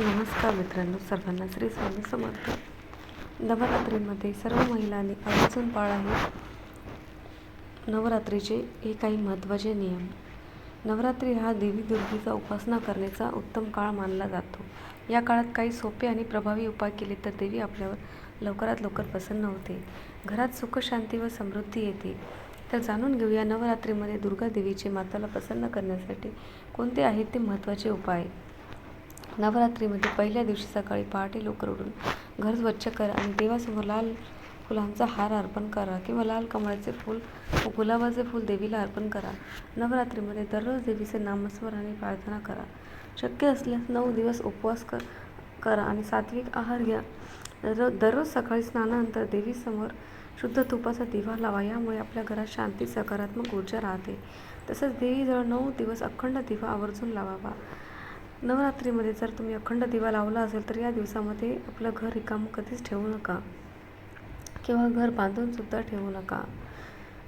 नमस्कार मित्रांनो सर्वांना श्री स्वामी समर्थ. नवरात्रीमध्ये सर्व महिलांनी आवर्जून पाळावे नवरात्रीचे हे काही महत्त्वाचे नियम. नवरात्री हा देवी दुर्गेचा उपासना करण्याचा उत्तम काळ मानला जातो. या काळात काही सोपे आणि प्रभावी उपाय केले तर देवी आपल्यावर लवकरात लवकर प्रसन्न होते. घरात सुख शांती व समृद्धी येते. तर जाणून घेऊया नवरात्रीमध्ये दुर्गा देवीचे माताला प्रसन्न करण्यासाठी कोणते आहेत ते महत्त्वाचे उपाय? नवरात्रीमध्ये पहिल्या दिवशी सकाळी पहाटे लवकर उठून घर स्वच्छ करा आणि देवासमोर लाल फुलांचा हार अर्पण करा किंवा लाल कमळाचे फूल व गुलाबाचे फूल देवीला अर्पण करा. नवरात्रीमध्ये दररोज देवीचे नामस्मरण आणि प्रार्थना करा. शक्य असल्यास नऊ दिवस उपवास कर करा आणि सात्विक आहार घ्या. दररोज दररोज सकाळी स्नानानंतर देवीसमोर शुद्ध तुपाचा दिवा लावा. यामुळे आपल्या घरात शांती सकारात्मक ऊर्जा राहते. तसंच देवीजवळ नऊ दिवस अखंड दिवा आवर्जून लावावा. नवरात्रीमध्ये जर तुम्ही अखंड दिवा लावला असेल तर या दिवसामध्ये आपलं घर रिकाम कधीच ठेवू नका. किंवा घर बांधूनसुद्धा ठेवू नका.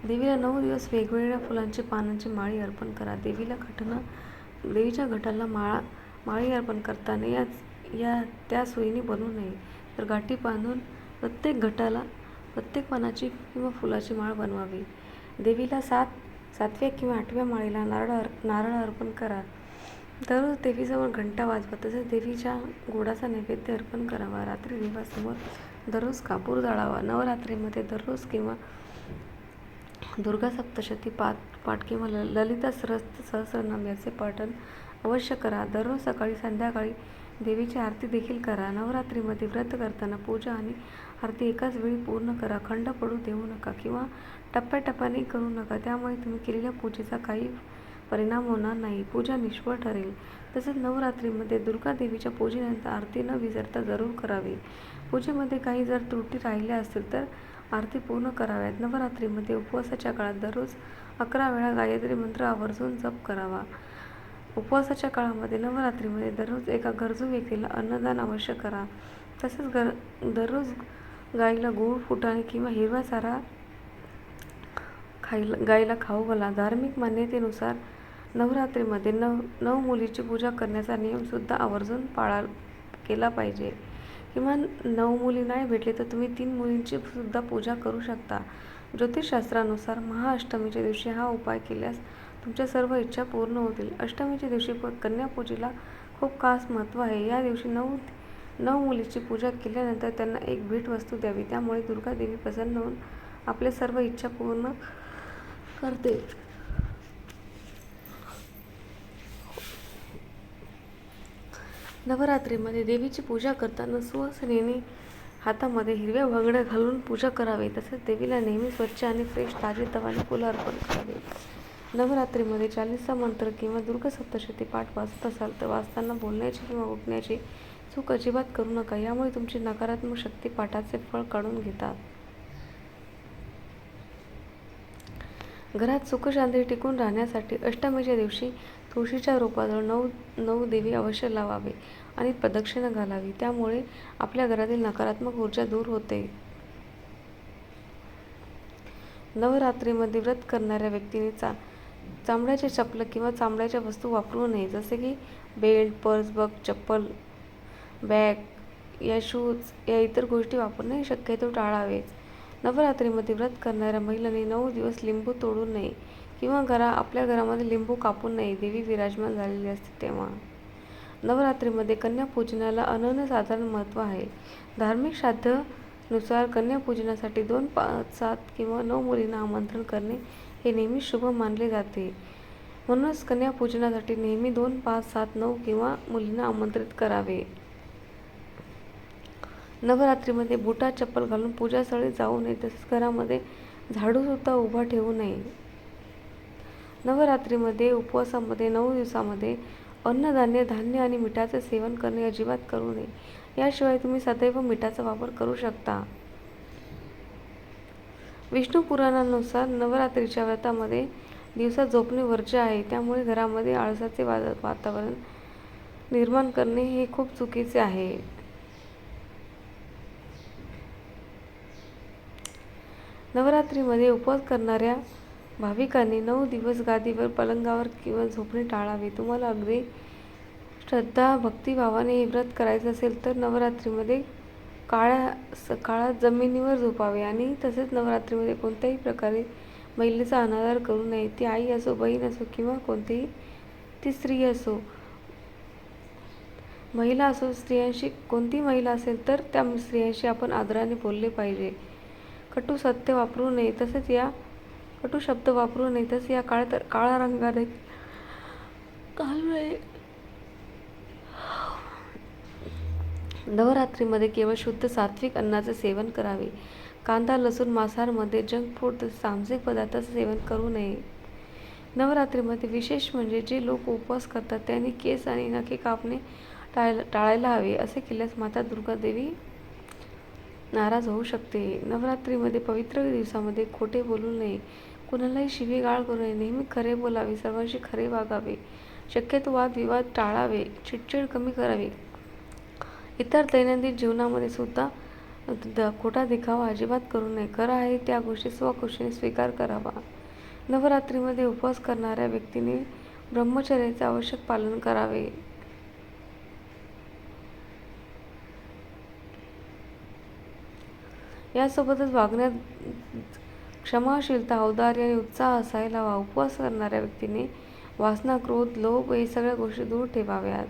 देवीला नऊ दिवस वेगवेगळ्या फुलांची पानांची माळी अर्पण करा. देवीला घटना देवीच्या घटाला माळा माळी अर्पण करताना या या त्या सोयीने बनवू नये. तर गाठी बांधून प्रत्येक घटाला प्रत्येक पानाची किंवा फुलाची माळ बनवावी. देवीला सात सातव्या किंवा आठव्या माळीला नारळ अर् नारळ अर्पण करा. दररोज देवीजवळ घंटा वाजवा तसेच देवीच्या गोडाचा नैवेद्य अर्पण करावा. रात्री देवासमोर दररोज कापूर जाळावा. नवरात्रीमध्ये दररोज किंवा दुर्गा सप्तशती पाठ पाठ किंवा ल ललिता सरस्त सहस्रनाम याचे पाठन अवश्य करा. दररोज सकाळी संध्याकाळी देवीची आरती देखील करा. नवरात्रीमध्ये व्रत करताना पूजा आणि आरती एकाच वेळी पूर्ण करा. खंड पडू देऊ नका किंवा टप्प्याटप्प्याने करू नका. त्यामुळे तुम्ही केलेल्या पूजेचा काही परिणाम होणार नाही. पूजा निष्फळ ठरेल. तसेच नवरात्रीमध्ये दुर्गा देवीच्या पूजेनंतर आरती न विसरता जरूर करावी. पूजेमध्ये काही जर त्रुटी राहिल्या असतील तर आरती पूर्ण कराव्यात. नवरात्रीमध्ये उपवासाच्या काळात दररोज अकरा वेळा गायत्री मंत्र आवर्जून जप करावा. उपवासाच्या काळामध्ये नवरात्रीमध्ये दररोज एका गरजू व्यक्तीला अन्नदान अवश्य करा. तसेच गर दररोज गाईला गूळ फुटाणे किंवा हिरवा चारा खायला गाईला खाऊ घाला. धार्मिक मान्यतेनुसार नवरात्रीमध्ये नव नऊ मुलीची पूजा करण्याचा नियमसुद्धा आवर्जून पाळा केला पाहिजे. किमान नऊ मुली नाही भेटले तर तुम्ही तीन मुलींची सुद्धा पूजा करू शकता. ज्योतिषशास्त्रानुसार महाअष्टमीच्या दिवशी हा उपाय केल्यास तुमच्या सर्व इच्छा पूर्ण होतील. अष्टमीच्या दिवशी प कन्यापूजेला खूप खास महत्त्व आहे. या दिवशी नऊ नऊ मुलीची पूजा केल्यानंतर त्यांना एक भेटवस्तू द्यावी. त्यामुळे दुर्गादेवी प्रसन्न होऊन आपल्या सर्व इच्छा पूर्ण करते. नवरात्रीमध्ये देवीची पूजा करताना सुवासिनीने हातामध्ये हिरव्या बांगड्या घालून पूजा करावी तसेच देवीला नेहमी स्वच्छ आणि फ्रेश ताजे तवाने फुलं अर्पण करावे. नवरात्रीमध्ये चालीसा मंत्र किंवा दुर्गा सप्तशती पाठ वाचत असाल तर वाचताना बोलण्याची किंवा उठण्याची चूक अजिबात करू नका यामुळे तुमची नकारात्मक शक्ती पाठाचे फळ काढून घेतात. घरात सुखशांती टिकून राहण्यासाठी अष्टमीच्या दिवशी तुळशीच्या रोपाजवळ नऊ नऊ देवी अवश्य लावावे आणि प्रदक्षिणा घालावी. त्यामुळे आपल्या घरातील नकारात्मक ऊर्जा दूर होते. नवरात्रीमध्ये व्रत करणाऱ्या व्यक्तीने चा चामड्याचे चपल किंवा चामड्याच्या वस्तू वापरू नये. जसे की बेल्ट पर्स बग चप्पल बॅग या शूज या इतर गोष्टी वापरणे शक्यतो टाळावेच. नवरात्रीमध्ये व्रत करणाऱ्या महिलांनी नऊ दिवस लिंबू तोडू नये. किंवा घरा आपल्या घरामध्ये लिंबू कापून नये देवी विराजमान झालेली असते तेव्हा. नवरात्रीमध्ये कन्यापूजनाला अनन्यसाधारण महत्त्व आहे. धार्मिक श्राद्धनुसार कन्यापूजनासाठी दोन पाच सात किंवा नऊ मुलींना आमंत्रण करणे हे नेहमी शुभ मानले जाते. म्हणूनच कन्यापूजनासाठी नेहमी दोन पाच सात नऊ किंवा मुलींना आमंत्रित करावे. नवरात्रीमध्ये बुटा चप्पल घालून पूजास्थळी जाऊ नये तसेच घरामध्ये झाडूसुद्धा उभा ठेवू नये. नवरात्रीमध्ये उपवासामध्ये नऊ दिवसामध्ये अन्नधान्य धान्य आणि मिठाचे सेवन करणे अजिबात करू नये. याशिवाय तुम्ही सदैव मिठाचा वापर करू शकता. विष्णू पुराणानुसार नवरात्रीच्या व्रतामध्ये दिवसा झोपणे वर्ज्य आहे. त्यामुळे घरामध्ये आळसाचे वातावरण निर्माण करणे हे खूप चुकीचे आहे. नवरात्रीमध्ये उपवास करणाऱ्या भाविकांनी नऊ दिवस गादीवर पलंगावर किंवा झोपणे टाळावे. तुम्हाला अगदी श्रद्धा भक्तिभावाने हे व्रत करायचं असेल तर नवरात्रीमध्ये काळ्या स काळात जमिनीवर झोपावे आणि तसेच नवरात्रीमध्ये कोणत्याही प्रकारे महिलेचा अनादर करू नये. ती आई असो बहीण असो किंवा कोणतीही ती स्त्री असो महिला असो स्त्रियांशी कोणती महिला असेल तर त्या स्त्रियांशी आपण आदराने बोलले पाहिजे. कटू सत्य वापरू नये. तसेच या कटू शब्द वापरू नये तसेच या काळ्या काळ्या रंगाने घालू नये नवरात्रीमध्ये केवळ शुद्ध सात्विक अन्नाचे सेवन करावे. कांदा लसूण मांसाहारमध्ये जंक फूड सामसिक पदार्थाचे सेवन करू नये. नवरात्रीमध्ये विशेष म्हणजे जे लोक उपवास करतात त्यांनी केस आणि नखे कापणे टाळ टाळायला हवे असे केल्यास माता दुर्गा देवी नाराज होऊ शकते. नवरात्रीमध्ये पवित्र दिवसामध्ये खोटे बोलू नये. कुणालाही शिवीगाळ करू नये. नेहमी खरे बोलावे. सर्वांशी खरे वागावे. शक्यतो वादविवाद टाळावे. चिडचिड कमी करावी. इतर दैनंदिन जीवनामध्ये सुद्धा द खोटा दिखावा अजिबात करू नये. खरं आहे त्या गोष्टी. स्वखुशीने स्वीकार करावा. नवरात्रीमध्ये उपवास करणाऱ्या व्यक्तीने ब्रह्मचर्याचे आवश्यक पालन करावे. यासोबतच वागण्यात क्षमाशीलता औदार्य आणि उत्साह असायला हवा. उपवास करणाऱ्या व्यक्तीने वासना क्रोध लोभ हे सगळ्या गोष्टी दूर ठेवाव्यात.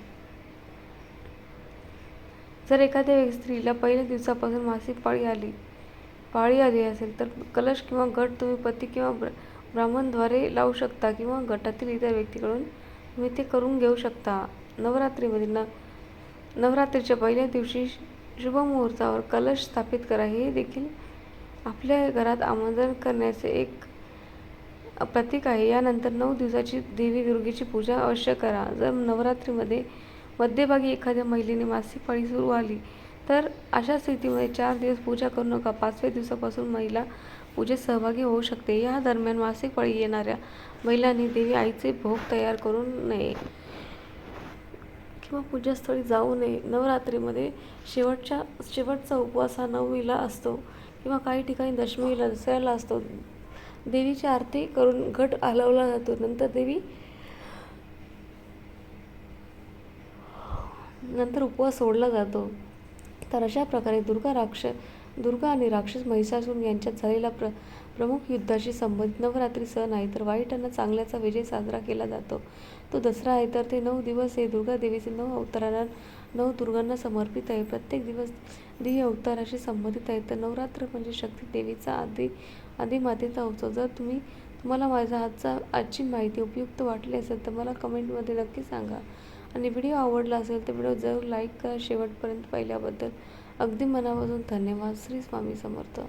जर एखाद्या स्त्रीला पहिल्या दिवसापासून मासिक पाळी आली पाळी आली असेल तर कलश किंवा गट तुम्ही पती किंवा ब्र ब्राह्मणद्वारे लावू शकता किंवा गटातील इतर व्यक्तीकडून तुम्ही ते करून घेऊ शकता. नवरात्रीमध्ये न नवरात्रीच्या पहिल्या दिवशी शुभमुहूर्तावर कलश स्थापित करा. हे देखील आपल्या घरात आमंत्रण करण्याचे एक प्रतीक आहे. यानंतर नऊ दिवसाची देवी दुर्गेची पूजा अवश्य करा. जर नवरात्रीमध्ये मध्यभागी एखाद्या महिलेने मासिक पाळी सुरू आली तर अशा स्थितीमध्ये चार दिवस पूजा करू नका. पाचव्या दिवसापासून महिला पूजेत सहभागी होऊ शकते. या दरम्यान मासिक पाळी येणाऱ्या महिलांनी देवी आईचे भोग तयार करू नये. किंवा पूजास्थळी जाऊ नये. नवरात्रीमध्ये शेवटच्या शेवटचा उपवास हा नवमीला असतो किंवा काही ठिकाणी दशमीला दसऱ्याला असतो. देवीची आरती करून घट हलवला जातो. नंतर देवी नंतर उपवास सोडला जातो. तर अशा प्रकारे दुर्गा राक्ष दुर्गा आणि राक्षस महिषासूर यांच्यात झालेला प्र प्रमुख युद्धाशी संबंधित नवरात्री सण आहे तर वाईट आणि चांगल्याचा विजय साजरा केला जातो. तो दसरा आहे तर ते नऊ दिवस हे दुर्गा देवीचे नऊ अवतारांना नऊ दुर्गांना समर्पित आहे. प्रत्येक दिवस देवी अवताराशी संबंधित आहे. तर नवरात्र म्हणजे शक्ती देवीचा आदी आदिमातेचा उत्सव. जर तुम्ही तुम्हाला माझ्या हातचा आजची माहिती उपयुक्त वाटली असेल तर मला कमेंटमध्ये नक्की सांगा. आणि व्हिडिओ आवडला असेल तर व्हिडिओ जरूर लाईक करा. शेवटपर्यंत पाहिल्याबद्दल अगदी मनापासून धन्यवाद श्री स्वामी समर्थ.